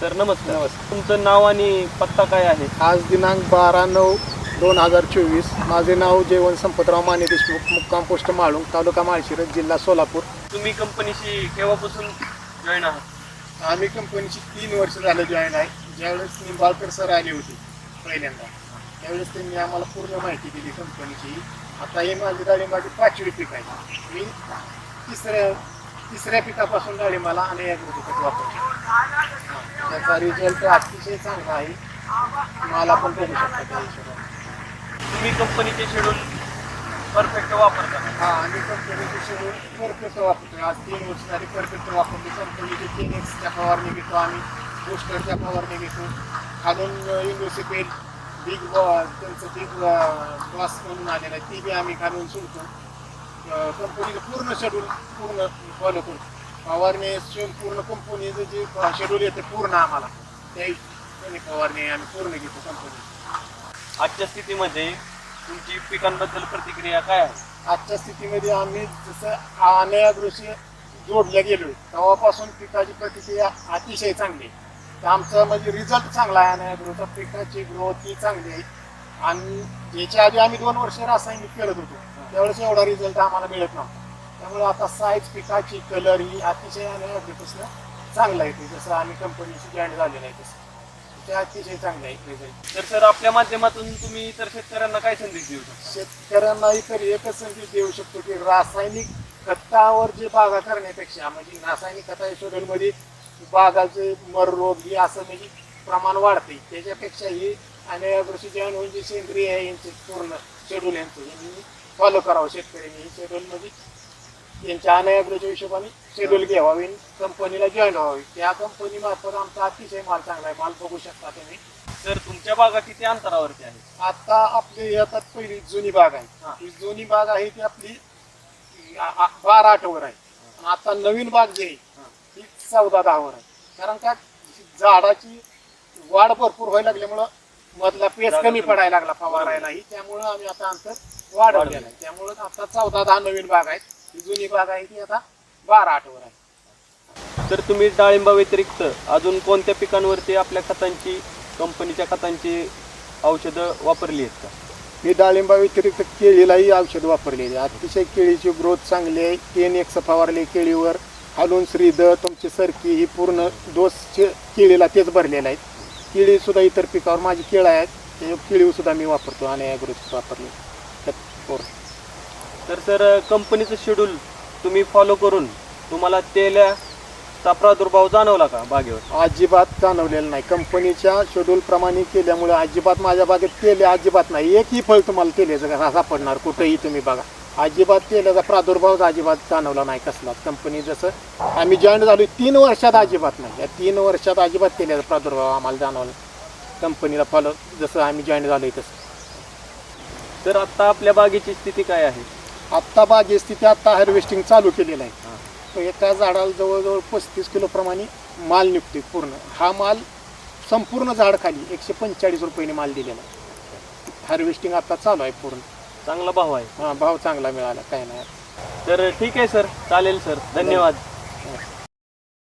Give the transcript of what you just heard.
Sir नमस्कार. नमस्कार. तुमचं नाव आणि पत्ता काय आहे? आज दिनांक बारा नऊ दोन हजार चोवीस. माझे नाव जेवण संपतराव माने देशमुख मुक्काम पोस्ट माळुंग तालुका माळशिरस जिल्हा सोलापूर. तुम्ही कंपनीशी केव्हापासून जॉईन आहात? आम्ही कंपनीची तीन वर्ष झालं जॉईन आहे. ज्यावेळेस निंबाळकर सर आले होते पहिल्यांदा त्यावेळेस त्यांनी आम्हाला पूर्ण माहिती दिली कंपनीची. आता ही माझी डाळिंबाची पाचवी पीक आहे. मी तिसऱ्या तिसऱ्या पिकापासून डाळिंबाला आणि ॲग्रोटिकट वापरतो त्याचा रिझल्ट अतिशय चांगला आहे. मला पण बघू शकता त्या हिशोबाने. तुम्ही कंपनीचे शेड्यूल परफेक्ट वापरता हा आणि कंपनीचे शेड्यूल परफेक्ट वापरतो आज तीन वर्ष झाली परफेक्ट वापरतो कंपनीचे तीन एक्सच्या फवारणी घेतो आम्ही. बुस्टरच्या फवारणी घेतो खालून युनिव्हर्सिटी बिग त्यांचं बिग बॉस म्हणून आलेलं आहे. ती बी आम्ही खालून सोडतो. कंपनीचं पूर्ण शेड्यूल पूर्ण फॉलो करतो फवारणी शेड्यूल पूर्ण कंपनीचं जे शेड्यूल येते पूर्ण आम्हाला. हिशोबाने फवारणी आम्ही पूर्ण घेतो कंपनी आजच्या स्थितीमध्ये तुमची पिकांबद्दल प्रतिक्रिया काय आहे? आजच्या स्थितीमध्ये आम्ही जसं अनयागृषी जोडल्या गेलोय तेव्हापासून पिकाची प्रतिक्रिया अतिशय चांगली आहे. तर आमचं म्हणजे रिझल्ट चांगला आहे अनयागृहचा पिकाची ग्रोथ ही चांगली आहे. आणि याच्या आधी आम्ही दोन वर्ष रासायनिक करत होतो. त्यावेळेस एवढा रिझल्ट आम्हाला मिळत नव्हता. त्यामुळे आता साईज पिकाची कलर ही अतिशय अनयागृपासून चांगला आहे. जसं आम्ही कंपनीशी जॉईन झालेलं आहे तसं. ते अतिशय चांगलं आहे रिझल्ट तर सर आपल्या माध्यमातून तुम्ही इतर शेतकऱ्यांना काय संदेश देऊ शकता? शेतकऱ्यांना इतर एकच संदेश देऊ शकतो की रासायनिक खतावर जे बागा करण्यापेक्षा म्हणजे रासायनिक खता मध्ये बागाचे मर रोग हे असं म्हणजे प्रमाण वाढते. त्याच्यापेक्षा ही आणि कृषी म्हणजे सेंद्रिय आहे यांचे पूर्ण शेड्यूल यांचं. यांनी फॉलो करावं शेतकऱ्यांनी हे शेड्यूल मध्ये यांच्या अनयाग्रच्या हिशोबाने शेड्यूल घ्यावावे कंपनीला जॉईन व्हावे. त्या कंपनी मार्फत आमचा अतिशय माल चांगला आहे. माल बघू शकता तुम्ही. सर तुमच्या बागा किती अंतरावरती आहे आता आपली येतात पहिली जुनी बाग. आहे. ही. जुनी बाग आहे ती आपली बारा आठवर आहे. आता नवीन बाग जी आहे ती चौदा दहावर आहे. कारण का झाडाची वाढ भरपूर व्हायला लागल्यामुळं मधला पेस कमी. पडायला लागला फवारायलाही त्यामुळं आम्ही आता अंतर वाढवलेलं आहे. त्यामुळं आता चौदा दहा नवीन बाग आहेत. ही जुनी बाग आहे ती आता बारा आठवर आहे. तर तुम्ही डाळिंबा व्यतिरिक्त अजून कोणत्या पिकांवरती आपल्या खतांची कंपनीच्या खतांची औषधं वापरली आहेत का? मी डाळिंबा व्यतिरिक्त केळीलाही औषध वापरलेली आहे. अतिशय केळीची ग्रोथ चांगली आहे. टेन एक्स फवारले केळीवर. हालून श्रीद तुमची सरकी ही पूर्ण डोस चे- केळीला तेच भरलेले आहेत केळी सुद्धा इतर पिकावर माझी केळं आहेत ते केळी सुद्धा मी वापरतो आणि ॲग्रोच वापरले. त्यात तर सर कंपनीचं शेड्यूल तुम्ही फॉलो करून तुम्हाला तेल्याचा प्रादुर्भाव जाणवला का बागेवर? अजिबात जाणवलेलं नाही. कंपनीच्या शेड्यूल प्रमाणे केल्यामुळे अजिबात माझ्या बागेत केले अजिबात नाही. एकही फळ तुम्हाला तेल्याचं सापडणार कुठेही तुम्ही बघा. अजिबात तेलाचा प्रादुर्भाव अजिबात जाणवला नाही कसला. कंपनी जसं आम्ही जॉईन झालो तीन वर्षात अजिबात नाही. या तीन वर्षात अजिबात तेलाचा प्रादुर्भाव आम्हाला जाणवला कंपनीला फॉलो जसं आम्ही जॉईन झालोय तसं. तर आता आपल्या बागेची स्थिती काय आहे? आत्ता बागे स्थिती आत्ता हार्वेस्टिंग चालू केलेलं आहे. तो एका झाडाला जवळजवळ पस्तीस किलो प्रमाणे माल निघतोय पूर्ण. हा माल संपूर्ण झाड खाली एकशे पंचेचाळीस रुपयाने माल दिलेला आहे. हार्वेस्टिंग आता चालू आहे पूर्ण. चांगला भाव आहे. हा भाव चांगला मिळाला काय नाही. तर ठीक आहे सर. चालेल सर. धन्यवाद.